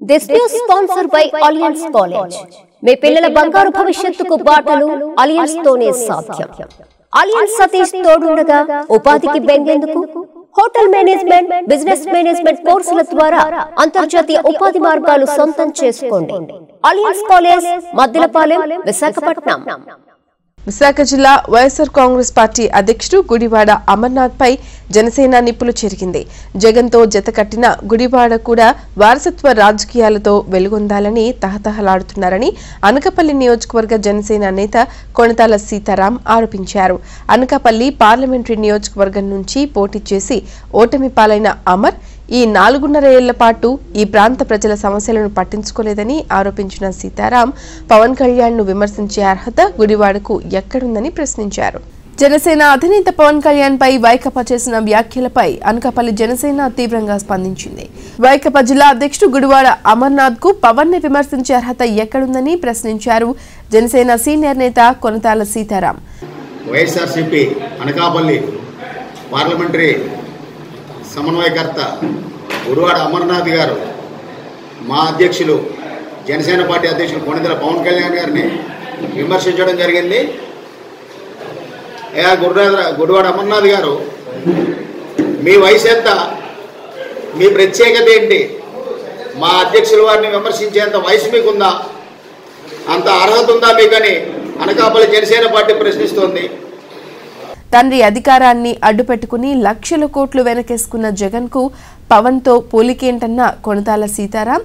This news sponsor by Alliance college మీ పిల్లల బంగారు భవిష్యత్తుకు బాటలు అలియన్స్ తోనే సాధ్యం. అలియన్స్ సతీష్ తోడుండగా ఉపాధికి బెంగేందుకు హోటల్ మేనేజ్మెంట్ బిజినెస్ మేనేజ్మెంట్ కోర్సుల ద్వారా అంతర్జాతీయ ఉపాధి మార్గాలు సొంతం చేసుకోండి. Alliance college Maddilapalem Visakhapatnam. Visakha జిల్లా వైఎస్ఆర్ కాంగ్రెస్ పార్టీ అధ్యక్షుడు గుడివాడ అమర్నాథ్ పై జనసేన నిప్పులు చెరిగింది. జగన్తో జతకట్టిన గుడివాడ కూడా వారసత్వ రాజకీయాలతో వెలుగొందాలని తహతహలాడుతున్నారని అనకపల్లి నియోజకవర్గ జనసేన నేత కొణతాల సీతారాం ఆరోపించారు. అనకపల్లి పార్లమెంటరీ నియోజకవర్గం నుంచి పోటీ చేసి ఓటమి పాలైన అమర్ ఈ నాలుగున్నర ఏళ్ళ పాటు ఈ ప్రాంత ప్రజల సమస్యలను పట్టించుకోలేదని ఆరోపించిన సీతారాం పవన్ కళ్యాణ్ను విమర్శించే అర్హత గుడివాడకు ఎక్కడుందని ప్రశ్నించారు. జనసేన అధినేత పవన్ కళ్యాణ్ పై వైకపా చేసిన వ్యాఖ్యలపై అనకాపల్లి జనసేన తీవ్రంగా స్పందించింది. వైకపా జిల్లా అధ్యక్షుడు గుడివాడ అమర్నాథ్కు పవన్ని విమర్శించే అర్హత ఎక్కడుందని ప్రశ్నించారు జనసేన సీనియర్ నేత కొనతాల సీతారాం. వైఎస్ఆర్సీపీ అనకాపల్లి పార్లమెంటరీ సమన్వయకర్త గురువాడ అమర్నాథ్ గారు మా అధ్యక్షులు జనసేన పార్టీ అధ్యక్షులు కొనతల పవన్ కళ్యాణ్ గారిని విమర్శించడం జరిగింది. అయ్యా గురునాథ గుడివాడ అమర్నాథ్ గారు మీ వయసు ఎంత? మీ ప్రత్యేకత ఏంటి? మా అధ్యక్షుల వారిని విమర్శించేంత వయసు మీకుందా? అంత అర్హత ఉందా మీకని? అనకాపల్లి జనసేన పార్టీ ప్రశ్నిస్తోంది. తండ్రి అధికారాన్ని అడ్డుపెట్టుకుని లక్షల కోట్లు వెనకేసుకున్న జగన్కు పోలికేంటన్న కొనతాల సీతారాం?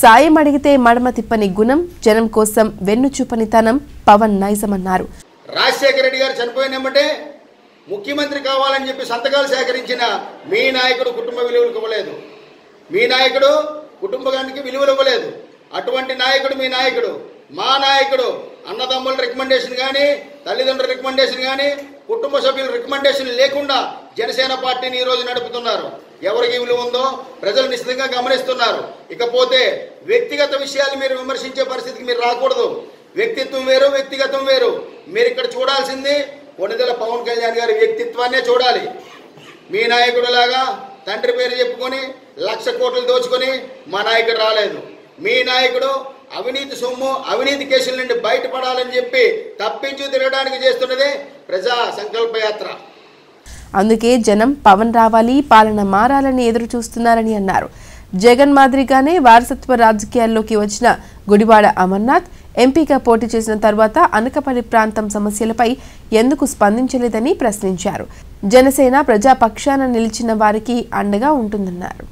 సాయం అడిగితే మడమ తిప్పని గుణం జనం కోసం వెన్ను చూపనితనం పవన్ నైజమన్నారు. రాజశేఖర రెడ్డి గారు చనిపోయినమ్మటే ముఖ్యమంత్రి కావాలని చెప్పి సంతకాలు సేకరించిన మీ నాయకుడు కుటుంబ విలువలకు ఇవ్వలేదు. మీ నాయకుడు కుటుంబానికి విలువలు ఇవ్వలేదు. అటువంటి నాయకుడు మీ నాయకుడు. మా నాయకుడు అన్నదమ్ముల రికమెండేషన్ కానీ తల్లిదండ్రుల రికమెండేషన్ కానీ కుటుంబ సభ్యుల రికమెండేషన్ లేకుండా జనసేన పార్టీని ఈరోజు నడుపుతున్నారు. ఎవరికి విలువ ఉందో ప్రజలు నిశ్చితంగా గమనిస్తున్నారు. ఇకపోతే వ్యక్తిగత విషయాలు మీరు విమర్శించే పరిస్థితికి మీరు రాకూడదు. వ్యక్తిత్వం వేరు వ్యక్తి చూడాల్సింది కొణిదెల పవన్ కళ్యాణ్ గారి వ్యక్తిత్వాన్నే చూడాలి. మీ నాయకుడు లాగా తండ్రి పేరు చెప్పుకొని లక్ష కోట్లు దోచుకొని మా నాయకుడు రాలేదు. మీ నాయకుడు అవినీతి సొమ్ము అవినీతి కేసుల నుండి బయటపడాలని చెప్పి తప్పించు తిరగడానికి చేస్తున్నదే ప్రజా సంకల్ప యాత్ర. అందుకే జనం పవన్ రావాలి పాలన మారాలని ఎదురు చూస్తున్నారని అన్నారు. జగన్ మాదిరిగానే వారసత్వ రాజకీయాల్లోకి వచ్చిన గుడివాడ అమర్నాథ్ ఎంపీగా పోటీ చేసిన తర్వాత అనకపల్లి ప్రాంతం సమస్యలపై ఎందుకు స్పందించలేదని ప్రశ్నించారు. జనసేన ప్రజాపక్షాన నిలిచిన వారికి అండగా ఉంటుందన్నారు.